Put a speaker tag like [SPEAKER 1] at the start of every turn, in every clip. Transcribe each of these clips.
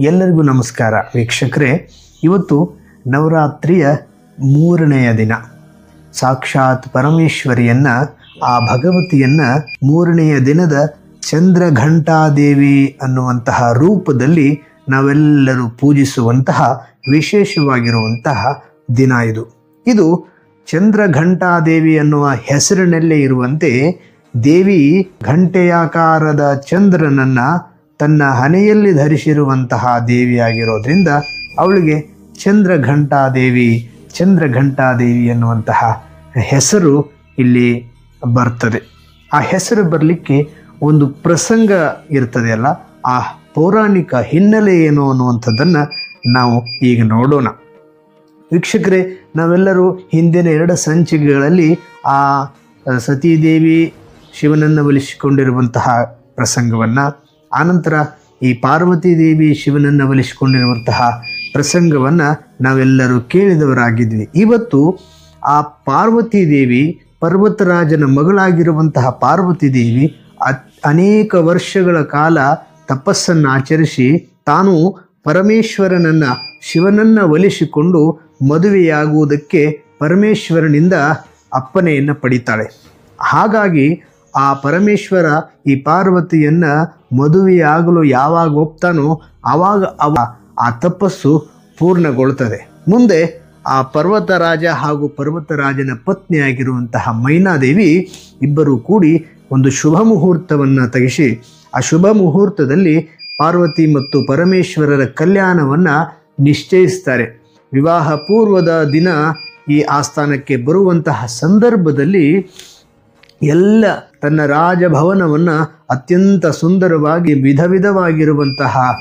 [SPEAKER 1] ಎಲ್ಲರಿಗೂ ನಮಸ್ಕಾರ. ವೀಕ್ಷಕರೇ, ಇವತ್ತು ನವರಾತ್ರಿಯ ಮೂರನೆಯ ದಿನ. ಸಾಕ್ಷಾತ್ ಪರಮೇಶ್ವರಿಯನ್ನ, ಆ ಭಗವತಿಯನ್ನ ಮೂರನೆಯ ದಿನದ ಚಂದ್ರಘಂಟಾದೇವಿ ಅನ್ನುವಂತಹ ರೂಪದಲ್ಲಿ ನಾವೆಲ್ಲರೂ ಪೂಜಿಸುವಂತಹ ವಿಶೇಷವಾಗಿರುವಂತಹ ದಿನ ಇದು. ಇದು ಚಂದ್ರಘಂಟಾದೇವಿ ಅನ್ನುವ ಹೆಸರಿನಲ್ಲೇ ಇರುವಂತೆ ದೇವಿ ಘಂಟೆಯಾಕಾರದ ಚಂದ್ರನನ್ನ ತನ್ನ ಹಣೆಯಲ್ಲಿ ಧರಿಸಿರುವಂತಹ ದೇವಿಯಾಗಿರೋದ್ರಿಂದ ಅವಳಿಗೆ ಚಂದ್ರಘಂಟಾದೇವಿ ಚಂದ್ರಘಂಟಾದೇವಿ ಎನ್ನುವಂತಹ ಹೆಸರು ಇಲ್ಲಿ ಬರ್ತದೆ. ಆ ಹೆಸರು ಬರಲಿಕ್ಕೆ ಒಂದು ಪ್ರಸಂಗ ಇರ್ತದೆಯಲ್ಲ ಆ ಪೌರಾಣಿಕ ಹಿನ್ನೆಲೆ ಏನು ಅನ್ನುವಂಥದ್ದನ್ನು ನಾವು ಈಗ ನೋಡೋಣ. ವೀಕ್ಷಕರೇ, ನಾವೆಲ್ಲರೂ ಹಿಂದಿನ ಎರಡು ಸಂಚಿಕೆಗಳಲ್ಲಿ ಆ, ಸತೀದೇವಿ ಶಿವನನ್ನು ಒಲಿಸಿಕೊಂಡಿರುವಂತಹ ಪ್ರಸಂಗವನ್ನು ಆನಂತರ ಈ ಪಾರ್ವತಿ ದೇವಿ ಶಿವನನ್ನು ಒಲಿಸಿಕೊಂಡಿರುವಂತಹ ಪ್ರಸಂಗವನ್ನು ನಾವೆಲ್ಲರೂ ಕೇಳಿದವರಾಗಿದ್ವಿ. ಇವತ್ತು ಆ ಪಾರ್ವತಿ ದೇವಿ ಪರ್ವತರಾಜನ ಮಗಳಾಗಿರುವಂತಹ ಪಾರ್ವತಿ ದೇವಿ ಅನೇಕ ವರ್ಷಗಳ ಕಾಲ ತಪಸ್ಸನ್ನು ಆಚರಿಸಿ ತಾನು ಪರಮೇಶ್ವರನನ್ನು ಶಿವನನ್ನ ಒಲಿಸಿಕೊಂಡು ಮದುವೆಯಾಗುವುದಕ್ಕೆ ಪರಮೇಶ್ವರನಿಂದ ಅಪ್ಪನೆಯನ್ನು ಪಡಿತಾಳೆ. ಹಾಗಾಗಿ ಆ ಪರಮೇಶ್ವರ ಈ ಪಾರ್ವತಿಯನ್ನ ಮದುವೆಯಾಗಲು ಯಾವಾಗ ಒಪ್ತಾನೋ ಆವಾಗ ಅವ ಆ ತಪಸ್ಸು ಪೂರ್ಣಗೊಳ್ತದೆ. ಮುಂದೆ ಆ ಪರ್ವತರಾಜ ಹಾಗೂ ಪರ್ವತರಾಜನ ಪತ್ನಿಯಾಗಿರುವಂತಹ ಮೈನಾದೇವಿ ಇಬ್ಬರು ಕೂಡಿ ಒಂದು ಶುಭ ಮುಹೂರ್ತವನ್ನು ತೆಗೆಸಿ, ಆ ಶುಭ ಮುಹೂರ್ತದಲ್ಲಿ ಪಾರ್ವತಿ ಮತ್ತು ಪರಮೇಶ್ವರರ ಕಲ್ಯಾಣವನ್ನು ನಿಶ್ಚಯಿಸ್ತಾರೆ. ವಿವಾಹ ಪೂರ್ವದ ದಿನ ಈ ಆಸ್ಥಾನಕ್ಕೆ ಬರುವಂತಹ ಸಂದರ್ಭದಲ್ಲಿ ಎಲ್ಲ ತನ್ನ ರಾಜಭವನವನ್ನು ಅತ್ಯಂತ ಸುಂದರವಾಗಿ ವಿಧ ವಿಧವಾಗಿರುವಂತಹ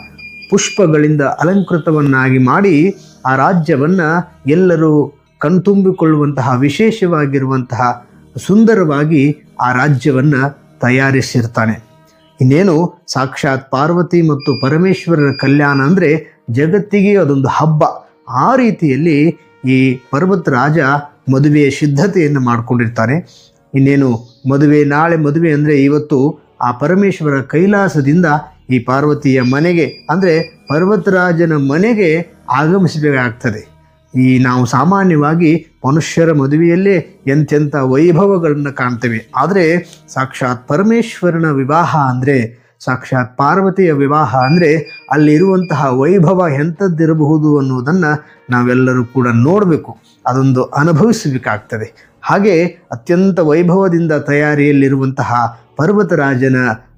[SPEAKER 1] ಪುಷ್ಪಗಳಿಂದ ಅಲಂಕೃತವನ್ನಾಗಿ ಮಾಡಿ ಆ ರಾಜ್ಯವನ್ನು ಎಲ್ಲರೂ ಕಣ್ತುಂಬಿಕೊಳ್ಳುವಂತಹ, ವಿಶೇಷವಾಗಿರುವಂತಹ, ಸುಂದರವಾಗಿ ಆ ರಾಜ್ಯವನ್ನು ತಯಾರಿಸಿರ್ತಾನೆ. ಇನ್ನೇನು, ಸಾಕ್ಷಾತ್ ಪಾರ್ವತಿ ಮತ್ತು ಪರಮೇಶ್ವರರ ಕಲ್ಯಾಣ ಅಂದರೆ ಜಗತ್ತಿಗೆ ಅದೊಂದು ಹಬ್ಬ. ಆ ರೀತಿಯಲ್ಲಿ ಈ ಪರ್ವತ ರಾಜ ಮದುವೆಯ ಸಿದ್ಧತೆಯನ್ನು ಮಾಡಿಕೊಂಡಿರ್ತಾನೆ. ಇನ್ನೇನು ಮದುವೆ, ನಾಳೆ ಮದುವೆ ಅಂದರೆ ಇವತ್ತು ಆ ಪರಮೇಶ್ವರ ಕೈಲಾಸದಿಂದ ಈ ಪಾರ್ವತಿಯ ಮನೆಗೆ, ಅಂದರೆ ಪರ್ವತರಾಜನ ಮನೆಗೆ ಆಗಮಿಸಬೇಕಾಗ್ತದೆ. ಈ ನಾವು ಸಾಮಾನ್ಯವಾಗಿ ಮನುಷ್ಯರ ಮದುವೆಯಲ್ಲೇ ಎಂತೆಂಥ ವೈಭವಗಳನ್ನು ಕಾಣ್ತೇವೆ. ಆದರೆ ಸಾಕ್ಷಾತ್ ಪರಮೇಶ್ವರನ ವಿವಾಹ ಅಂದರೆ, ಸಾಕ್ಷಾತ್ ಪಾರ್ವತಿಯ ವಿವಾಹ ಅಂದರೆ ಅಲ್ಲಿರುವಂತಹ ವೈಭವ ಎಂಥದ್ದಿರಬಹುದು ಅನ್ನುವುದನ್ನು ನಾವೆಲ್ಲರೂ ಕೂಡ ನೋಡಬೇಕು. ಅದೊಂದು ಅನುಭವಿಸಬೇಕಾಗ್ತದೆ. ಹಾಗೆ ಅತ್ಯಂತ ವೈಭವದಿಂದ ತಯಾರಿಯಲ್ಲಿರುವಂತಹ ಪರ್ವತರಾಜನ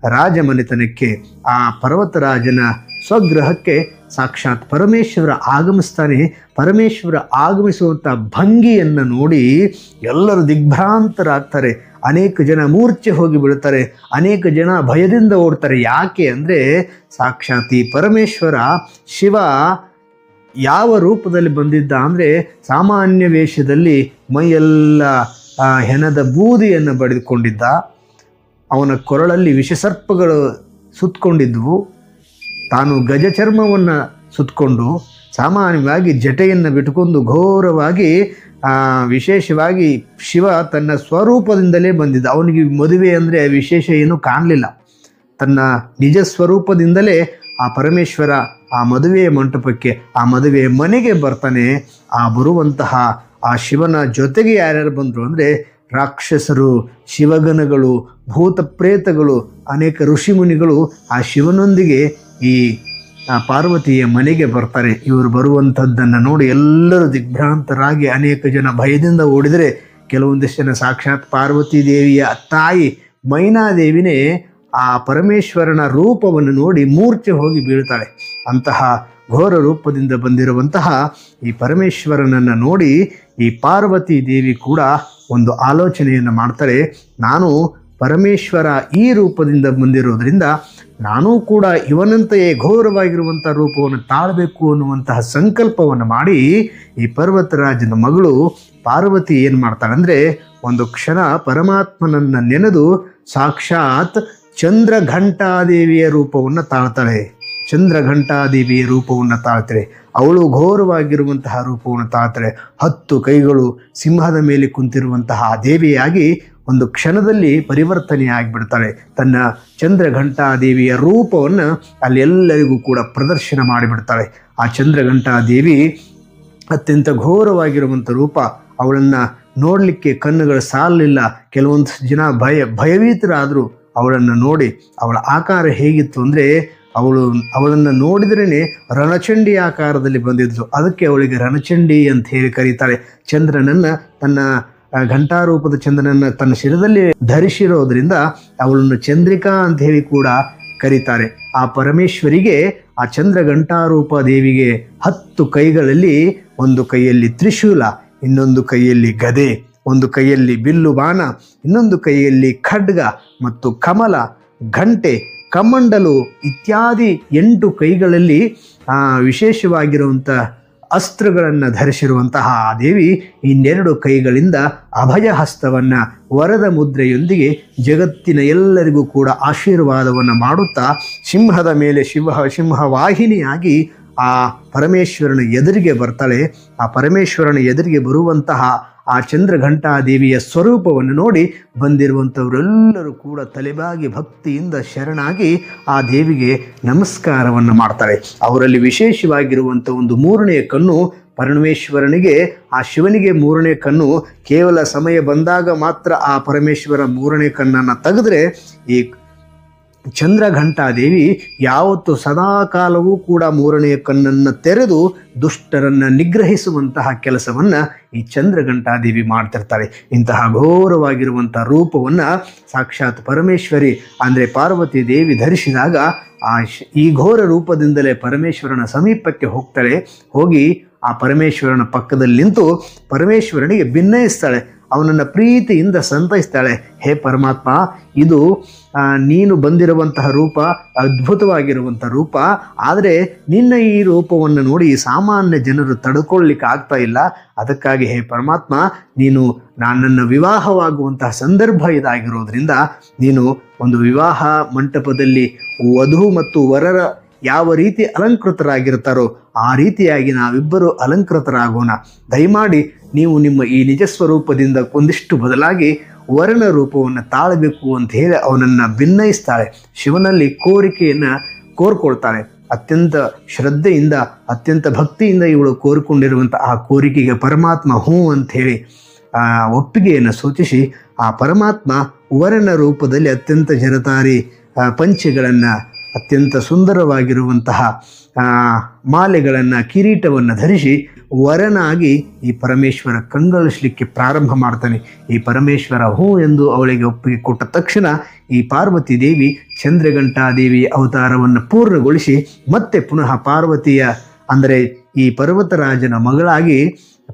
[SPEAKER 1] ರಾಜಮನೆತನಕ್ಕೆ ಆ ಪರ್ವತರಾಜನ ಸ್ವಗ್ರಹಕ್ಕೆ ಸಾಕ್ಷಾತ್ ಪರಮೇಶ್ವರ ಆಗಮಿಸ್ತಾನೆ. ಪರಮೇಶ್ವರ ಆಗಮಿಸುವಂಥ ಭಂಗಿಯನ್ನು ನೋಡಿ ಎಲ್ಲರೂ ದಿಗ್ಭ್ರಾಂತರಾಗ್ತಾರೆ. ಅನೇಕ ಜನ ಮೂರ್ಛೆ ಹೋಗಿ ಬಿಡುತ್ತಾರೆ ಅನೇಕ ಜನ ಭಯದಿಂದ ಓಡ್ತಾರೆ. ಯಾಕೆ ಅಂದರೆ ಸಾಕ್ಷಾತ್ ಈ ಪರಮೇಶ್ವರ ಶಿವ ಯಾವ ರೂಪದಲ್ಲಿ ಬಂದಿದ್ದ ಅಂದರೆ ಸಾಮಾನ್ಯ ವೇಷದಲ್ಲಿ ಮೈಯೆಲ್ಲ ಹೆಣದ ಬೂದಿಯನ್ನು ಬಡಿದುಕೊಂಡಿದ್ದ. ಅವನ ಕೊರಳಲ್ಲಿ ವಿಷಸರ್ಪಗಳು ಸುತ್ತಕೊಂಡಿದ್ವು ತಾನು ಗಜ ಚರ್ಮವನ್ನು ಸುತ್ತಕೊಂಡು ಸಾಮಾನ್ಯವಾಗಿ ಜಟೆಯನ್ನು ಬಿಟ್ಟುಕೊಂಡು ಘೋರವಾಗಿ ವಿಶೇಷವಾಗಿ ಶಿವ ತನ್ನ ಸ್ವರೂಪದಿಂದಲೇ ಬಂದಿದ್ದ. ಅವನಿಗೆ ಮದುವೆ ಅಂದರೆ ವಿಶೇಷ ಏನೂ ಕಾಣಲಿಲ್ಲ. ತನ್ನ ನಿಜ ಸ್ವರೂಪದಿಂದಲೇ ಆ ಪರಮೇಶ್ವರ ಆ ಮದುವೆಯ ಮಂಟಪಕ್ಕೆ, ಆ ಮದುವೆ ಮನೆಗೆ ಬರ್ತಾನೆ. ಆ ಬರುವಂತಹ ಆ ಶಿವನ ಜೊತೆಗೆ ಯಾರ್ಯಾರು ಬಂದರು ಅಂದರೆ ರಾಕ್ಷಸರು, ಶಿವಗನಗಳು, ಭೂತ ಪ್ರೇತಗಳು, ಅನೇಕ ಋಷಿಮುನಿಗಳು ಆ ಶಿವನೊಂದಿಗೆ ಈ ಪಾರ್ವತಿಯ ಮನೆಗೆ ಬರ್ತಾರೆ. ಇವರು ಬರುವಂಥದ್ದನ್ನು ನೋಡಿ ಎಲ್ಲರೂ ದಿಗ್ಭ್ರಾಂತರಾಗಿ ಅನೇಕ ಜನ ಭಯದಿಂದ ಓಡಿದರೆ ಕೆಲವೊಂದಿಷ್ಟು ಜನ ಸಾಕ್ಷಾತ್ ಪಾರ್ವತಿ ದೇವಿಯ ತಾಯಿ ಮೈನಾದೇವಿನೇ ಆ ಪರಮೇಶ್ವರನ ರೂಪವನ್ನು ನೋಡಿ ಮೂರ್ಛೆ ಹೋಗಿ ಬೀಳ್ತಾಳೆ. ಅಂತಹ ಘೋರ ರೂಪದಿಂದ ಬಂದಿರುವಂತಹ ಈ ಪರಮೇಶ್ವರನನ್ನು ನೋಡಿ ಈ ಪಾರ್ವತಿ ದೇವಿ ಕೂಡ ಒಂದು ಆಲೋಚನೆಯನ್ನು ಮಾಡ್ತಾರೆ. ನಾನು ಪರಮೇಶ್ವರ ಈ ರೂಪದಿಂದ ಬಂದಿರೋದ್ರಿಂದ ನಾನೂ ಕೂಡ ಇವನಂತೆಯೇ ಘೋರವಾಗಿರುವಂಥ ರೂಪವನ್ನು ತಾಳಬೇಕು ಅನ್ನುವಂತಹ ಸಂಕಲ್ಪವನ್ನು ಮಾಡಿ ಈ ಪರ್ವತರಾಜನ ಮಗಳು ಪಾರ್ವತಿ ಏನು ಮಾಡ್ತಾಳೆ ಅಂದರೆ ಒಂದು ಕ್ಷಣ ಪರಮಾತ್ಮನನ್ನು ನೆನೆದು ಸಾಕ್ಷಾತ್ ಚಂದ್ರಘಂಟಾದೇವಿಯ ರೂಪವನ್ನು ತಾಳ್ತಾಳೆ. ಚಂದ್ರಘಂಟಾದೇವಿಯ ರೂಪವನ್ನು ತಾಳ್ತಾಳೆ. ಅವಳು ಘೋರವಾಗಿರುವಂತಹ ರೂಪವನ್ನು ತಾಳ್ತಾಳೆ. ಹತ್ತು ಕೈಗಳು ಸಿಂಹದ ಮೇಲೆ ಕುಂತಿರುವಂತಹ ದೇವಿಯಾಗಿ ಒಂದು ಕ್ಷಣದಲ್ಲಿ ಪರಿವರ್ತನೆ ಆಗಿಬಿಡ್ತಾಳೆ. ತನ್ನ ಚಂದ್ರಘಂಟಾದೇವಿಯ ರೂಪವನ್ನು ಅಲ್ಲಿ ಎಲ್ಲರಿಗೂ ಕೂಡ ಪ್ರದರ್ಶನ ಮಾಡಿಬಿಡ್ತಾಳೆ. ಆ ಚಂದ್ರಘಂಟಾದೇವಿ ಅತ್ಯಂತ ಘೋರವಾಗಿರುವಂಥ ರೂಪ. ಅವಳನ್ನು ನೋಡಲಿಕ್ಕೆ ಕಣ್ಣುಗಳು ಸಾಲಲಿಲ್ಲ ಕೆಲವೊಂದು ಜನ ಭಯ ಭಯಭೀತರಾದರೂ ಅವಳನ್ನು ನೋಡಿ ಅವಳ ಆಕಾರ ಹೇಗಿತ್ತು ಅಂದರೆ ಅವಳು, ಅವಳನ್ನು ನೋಡಿದ್ರೇ ರಣಚಂಡಿ ಆಕಾರದಲ್ಲಿ ಬಂದಿದ್ಲು ಅದಕ್ಕೆ ಅವಳಿಗೆ ರಣಚಂಡಿ ಅಂತ ಹೇಳಿ ಕರೀತಾಳೆ ಚಂದ್ರನನ್ನು ತನ್ನ ಘಂಟಾರೂಪದ ಚಂದ್ರನನ್ನು ತನ್ನ ಶಿರದಲ್ಲಿ ಧರಿಸಿರೋದ್ರಿಂದ ಅವಳನ್ನು ಚಂದ್ರಿಕಾ ಅಂತ ಹೇಳಿ ಕೂಡ ಕರೀತಾರೆ. ಆ ಪರಮೇಶ್ವರಿಗೆ, ಆ ಚಂದ್ರ ಘಂಟಾರೂಪ ದೇವಿಗೆ ಹತ್ತು ಕೈಗಳಲ್ಲಿ ಒಂದು ಕೈಯಲ್ಲಿ ತ್ರಿಶೂಲ, ಇನ್ನೊಂದು ಕೈಯಲ್ಲಿ ಗದೆ, ಒಂದು ಕೈಯಲ್ಲಿ ಬಿಲ್ಲು ಬಾಣ ಇನ್ನೊಂದು ಕೈಯಲ್ಲಿ ಖಡ್ಗ ಮತ್ತು ಕಮಲ, ಘಂಟೆ ಕಮಂಡಲು ಇತ್ಯಾದಿ ಎಂಟು ಕೈಗಳಲ್ಲಿ ವಿಶೇಷವಾಗಿರುವಂಥ ಅಸ್ತ್ರಗಳನ್ನು ಧರಿಸಿರುವಂತಹ ಆ ದೇವಿ ಇನ್ನೆರಡು ಕೈಗಳಿಂದ ಅಭಯ ಹಸ್ತವನ್ನು ವರದ ಮುದ್ರೆಯೊಂದಿಗೆ ಜಗತ್ತಿನ ಎಲ್ಲರಿಗೂ ಕೂಡ ಆಶೀರ್ವಾದವನ್ನು ಮಾಡುತ್ತಾ, ಸಿಂಹದ ಮೇಲೆ ಶಿವ, ಸಿಂಹವಾಹಿನಿಯಾಗಿ ಆ ಪರಮೇಶ್ವರನ ಎದುರಿಗೆ ಬರ್ತಾಳೆ. ಆ ಪರಮೇಶ್ವರನ ಎದುರಿಗೆ ಬರುವಂತಹ ಆ ಚಂದ್ರಘಂಟಾದೇವಿಯ ಸ್ವರೂಪವನ್ನು ನೋಡಿ ಬಂದಿರುವಂಥವರೆಲ್ಲರೂ ಕೂಡ ತಲೆಬಾಗಿ ಭಕ್ತಿಯಿಂದ ಶರಣಾಗಿ ಆ ದೇವಿಗೆ ನಮಸ್ಕಾರವನ್ನು ಮಾಡ್ತಾರೆ. ಅವರಲ್ಲಿ ವಿಶೇಷವಾಗಿರುವಂಥ ಒಂದು ಮೂರನೆಯ ಕಣ್ಣು ಪರಮೇಶ್ವರನಿಗೆ, ಆ ಶಿವನಿಗೆ ಮೂರನೇ ಕಣ್ಣು. ಕೇವಲ ಸಮಯ ಬಂದಾಗ ಮಾತ್ರ ಆ ಪರಮೇಶ್ವರ ಮೂರನೇ ಕಣ್ಣನ್ನು ತೆಗೆದ್ರೆ ಈ ಚಂದ್ರಘಂಟಾದೇವಿ ಯಾವತ್ತು ಸದಾಕಾಲವೂ ಕೂಡ ಮೂರನೆಯ ಕಣ್ಣನ್ನು ತೆರೆದು ದುಷ್ಟರನ್ನು ನಿಗ್ರಹಿಸುವಂತಹ ಕೆಲಸವನ್ನು ಈ ಚಂದ್ರಘಂಟಾದೇವಿ ಮಾಡ್ತಿರ್ತಾಳೆ ಇಂತಹ ಘೋರವಾಗಿರುವಂಥ ರೂಪವನ್ನು ಸಾಕ್ಷಾತ್ ಪರಮೇಶ್ವರಿ ಅಂದರೆ ಪಾರ್ವತಿ ದೇವಿ ಧರಿಸಿದಾಗ ಆ ಈ ಘೋರ ರೂಪದಿಂದಲೇ ಪರಮೇಶ್ವರನ ಸಮೀಪಕ್ಕೆ ಹೋಗ್ತಾಳೆ. ಹೋಗಿ ಆ ಪರಮೇಶ್ವರನ ಪಕ್ಕದಲ್ಲಿ ನಿಂತು ಪರಮೇಶ್ವರನಿಗೆ ಭಿನ್ನಯಿಸ್ತಾಳೆ. ಅವನನ್ನು ಪ್ರೀತಿಯಿಂದ ಸಂತೈಸ್ತಾಳೆ. ಹೇ ಪರಮಾತ್ಮ, ಇದು ನೀನು ಬಂದಿರುವಂತಹ ರೂಪ ಅದ್ಭುತವಾಗಿರುವಂಥ ರೂಪ. ಆದರೆ ನಿನ್ನ ಈ ರೂಪವನ್ನು ನೋಡಿ ಸಾಮಾನ್ಯ ಜನರು ತಡ್ಕೊಳ್ಳಿಕ್ಕೆ ಆಗ್ತಾ ಇಲ್ಲ. ಅದಕ್ಕಾಗಿ ಹೇ ಪರಮಾತ್ಮ, ನೀನು ನನ್ನನ್ನು ವಿವಾಹವಾಗುವಂತಹ ಸಂದರ್ಭ ಇದಾಗಿರೋದ್ರಿಂದ ನೀನು ಒಂದು ವಿವಾಹ ಮಂಟಪದಲ್ಲಿ ವಧು ಮತ್ತು ವರರ ಯಾವ ರೀತಿ ಅಲಂಕೃತರಾಗಿರ್ತಾರೋ ಆ ರೀತಿಯಾಗಿ ನಾವಿಬ್ಬರು ಅಲಂಕೃತರಾಗೋಣ. ದಯಮಾಡಿ ನೀವು ನಿಮ್ಮ ಈ ನಿಜ ಸ್ವರೂಪದಿಂದ ಒಂದಿಷ್ಟು ಬದಲಾಗಿ ವರನ ರೂಪವನ್ನು ತಾಳಬೇಕು ಅಂತ ಹೇಳಿ ಅವನನ್ನು ಭಿನ್ನಯಿಸ್ತಾಳೆ ಶಿವನಲ್ಲಿ ಕೋರಿಕೆಯನ್ನು ಕೋರ್ಕೊಳ್ತಾಳೆ. ಅತ್ಯಂತ ಶ್ರದ್ಧೆಯಿಂದ, ಅತ್ಯಂತ ಭಕ್ತಿಯಿಂದ ಇವಳು ಕೋರಿಕೊಂಡಿರುವಂಥ ಆ ಕೋರಿಕೆಗೆ ಪರಮಾತ್ಮ ಹ್ಞೂ ಆ ಒಪ್ಪಿಗೆಯನ್ನು ಸೂಚಿಸಿ ಆ ಪರಮಾತ್ಮ ವರನ ರೂಪದಲ್ಲಿ ಅತ್ಯಂತ ಜರತಾರಿ ಪಂಚೆಗಳನ್ನು ಅತ್ಯಂತ ಸುಂದರವಾಗಿರುವಂತಹ ಮಾಲೆಗಳನ್ನು, ಕಿರೀಟವನ್ನು ಧರಿಸಿ ವರನಾಗಿ ಈ ಪರಮೇಶ್ವರ ಕಂಗಳಿಸ್ಲಿಕ್ಕೆ ಪ್ರಾರಂಭ ಮಾಡ್ತಾನೆ. ಈ ಪರಮೇಶ್ವರ ಹೂ ಎಂದು ಅವಳಿಗೆ ಒಪ್ಪಿಗೆ ಕೊಟ್ಟ ತಕ್ಷಣ ಈ ಪಾರ್ವತಿ ದೇವಿ ಚಂದ್ರಘಂಟಾದೇವಿ ಅವತಾರವನ್ನು ಪೂರ್ಣಗೊಳಿಸಿ ಮತ್ತೆ ಪುನಃ ಪಾರ್ವತಿಯ, ಅಂದರೆ ಈ ಪರ್ವತರಾಜನ ಮಗಳಾಗಿ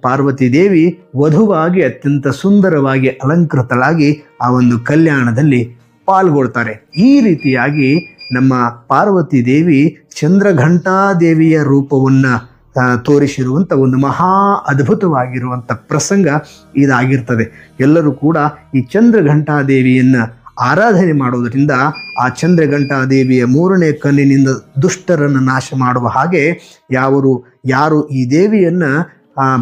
[SPEAKER 1] ಪಾರ್ವತಿ ದೇವಿ ವಧುವಾಗಿ ಅತ್ಯಂತ ಸುಂದರವಾಗಿ ಅಲಂಕೃತಳಾಗಿ ಆ ಒಂದು ಕಲ್ಯಾಣದಲ್ಲಿ ಪಾಲ್ಗೊಳ್ತಾರೆ. ಈ ರೀತಿಯಾಗಿ ನಮ್ಮ ಪಾರ್ವತಿ ದೇವಿ ಚಂದ್ರಘಂಟಾದೇವಿಯ ರೂಪವನ್ನು ತೋರಿಸಿರುವಂಥ ಒಂದು ಮಹಾ ಅದ್ಭುತವಾಗಿರುವಂಥ ಪ್ರಸಂಗ ಇದಾಗಿರ್ತದೆ. ಎಲ್ಲರೂ ಕೂಡ ಈ ಚಂದ್ರಘಂಟಾದೇವಿಯನ್ನು ಆರಾಧನೆ ಮಾಡುವುದರಿಂದ ಆ ಚಂದ್ರಘಂಟಾದೇವಿಯ ಮೂರನೇ ಕಣ್ಣಿನಿಂದ ದುಷ್ಟರನ್ನು ನಾಶ ಮಾಡುವ ಹಾಗೆ ಯಾವರು, ಯಾರು ಈ ದೇವಿಯನ್ನು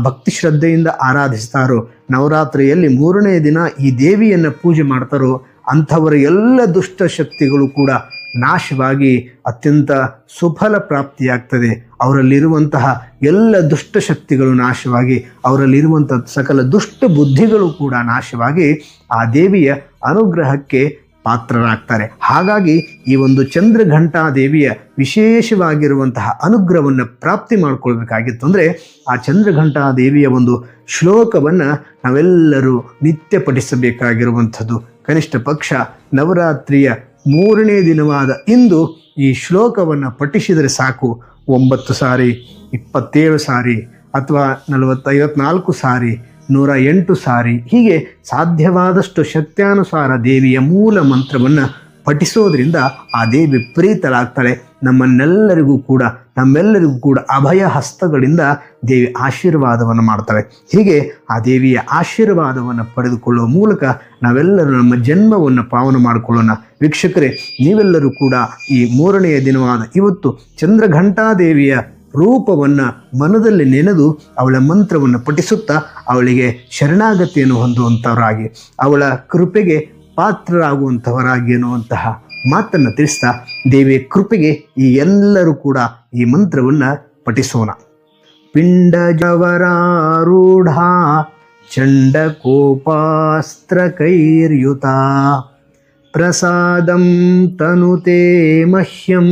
[SPEAKER 1] ಭಕ್ತಿ ಶ್ರದ್ಧೆಯಿಂದ ಆರಾಧಿಸ್ತಾರೋ, ನವರಾತ್ರಿಯಲ್ಲಿ ಮೂರನೇ ದಿನ ಈ ದೇವಿಯನ್ನು ಪೂಜೆ ಮಾಡ್ತಾರೋ, ಅಂಥವರ ಎಲ್ಲ ದುಷ್ಟ ಶಕ್ತಿಗಳು ಕೂಡ ನಾಶವಾಗಿ ಅತ್ಯಂತ ಸುಫಲ ಪ್ರಾಪ್ತಿಯಾಗ್ತದೆ. ಅವರಲ್ಲಿರುವಂತಹ ಎಲ್ಲ ದುಷ್ಟ ಶಕ್ತಿಗಳು ನಾಶವಾಗಿ, ಅವರಲ್ಲಿರುವಂಥ ಸಕಲ ದುಷ್ಟ ಬುದ್ಧಿಗಳು ಕೂಡ ನಾಶವಾಗಿ ಆ ದೇವಿಯ ಅನುಗ್ರಹಕ್ಕೆ ಪಾತ್ರರಾಗ್ತಾರೆ. ಹಾಗಾಗಿ ಈ ಒಂದು ಚಂದ್ರಘಂಟಾ ದೇವಿಯ ವಿಶೇಷವಾಗಿರುವಂತಹ ಅನುಗ್ರಹವನ್ನು ಪ್ರಾಪ್ತಿ ಮಾಡಿಕೊಳ್ಬೇಕಾಗಿತ್ತು ಅಂದರೆ ಆ ಚಂದ್ರಘಂಟಾ ದೇವಿಯ ಒಂದು ಶ್ಲೋಕವನ್ನು ನಾವೆಲ್ಲರೂ ನಿತ್ಯ ಪಠಿಸಬೇಕಾಗಿರುವಂಥದ್ದು ಕನಿಷ್ಠ ಪಕ್ಷ ನವರಾತ್ರಿಯ ಮೂರನೇ ದಿನವಾದ ಇಂದು ಈ ಶ್ಲೋಕವನ್ನು ಪಠಿಸಿದರೆ ಸಾಕು. ಒಂಬತ್ತು ಸಾರಿ, ಇಪ್ಪತ್ತೇಳು ಸಾರಿ, ಅಥವಾ ನಲವತ್ತೈವತ್ನಾಲ್ಕು ಸಾರಿ, ನೂರ ಎಂಟು ಸಾರಿ, ಹೀಗೆ ಸಾಧ್ಯವಾದಷ್ಟು ಶಕ್ತ್ಯಾನುಸಾರ ದೇವಿಯ ಮೂಲ ಮಂತ್ರವನ್ನು ಪಠಿಸೋದ್ರಿಂದ ಆ ದೇವಿ ಪ್ರೀತಳಾಗ್ತಾಳೆ. ನಮ್ಮನ್ನೆಲ್ಲರಿಗೂ ಕೂಡ, ನಮ್ಮೆಲ್ಲರಿಗೂ ಕೂಡ ಅಭಯ ಹಸ್ತಗಳಿಂದ ದೇವಿ ಆಶೀರ್ವಾದವನ್ನು ಮಾಡ್ತಾಳೆ ಹೀಗೆ ಆ ದೇವಿಯ ಆಶೀರ್ವಾದವನ್ನು ಪಡೆದುಕೊಳ್ಳುವ ಮೂಲಕ ನಾವೆಲ್ಲರೂ ನಮ್ಮ ಜನ್ಮವನ್ನು ಪಾವನ ಮಾಡಿಕೊಳ್ಳೋಣ. ವೀಕ್ಷಕರೇ, ನೀವೆಲ್ಲರೂ ಕೂಡ ಈ ಮೂರನೆಯ ದಿನವಾದ ಇವತ್ತು ಚಂದ್ರಘಂಟಾದೇವಿಯ ರೂಪವನ್ನು ಮನದಲ್ಲಿ ನೆನೆದು ಅವಳ ಮಂತ್ರವನ್ನು ಪಠಿಸುತ್ತಾ ಅವಳಿಗೆ ಶರಣಾಗತಿಯನ್ನು ಹೊಂದುವಂಥವರಾಗಿ ಅವಳ ಕೃಪೆಗೆ ಪಾತ್ರರಾಗುವಂಥವರಾಗಿ ಎನ್ನುವಂತಹ ಮಾತನ್ನು ತಿಳಿಸ್ತಾ ದೇವಿಯ ಕೃಪೆಗೆ ಈ ಎಲ್ಲರೂ ಕೂಡ ಈ ಮಂತ್ರವನ್ನು ಪಠಿಸೋಣ. ಪಿಂಡಜವರಾರೂಢ ಚಂಡಕೋಪಾಸ್ತ್ರಕೈರ್ಯುತ ಪ್ರಸಾದಂ ತನುತೆ ಮಹ್ಯಂ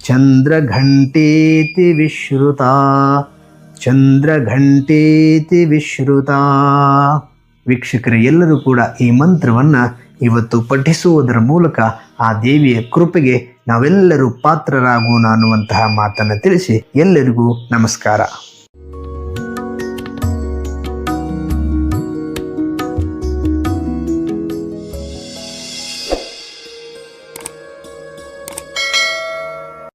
[SPEAKER 1] ಚಂದ್ರಘಂಟೇತಿ ವಿಶ್ರುತ ಚಂದ್ರಘಂಟೇತಿ ವಿಶ್ರುತ. ವೀಕ್ಷಕರ, ಎಲ್ಲರೂ ಕೂಡ ಈ ಮಂತ್ರವನ್ನು ಇವತ್ತು ಪಠಿಸುವುದರ ಮೂಲಕ ಆ ದೇವಿಯ ಕೃಪೆಗೆ ನಾವೆಲ್ಲರೂ ಪಾತ್ರರಾಗೋಣ ಅನ್ನುವಂತಹ ಮಾತನ್ನು ತಿಳಿಸಿ ಎಲ್ಲರಿಗೂ ನಮಸ್ಕಾರ.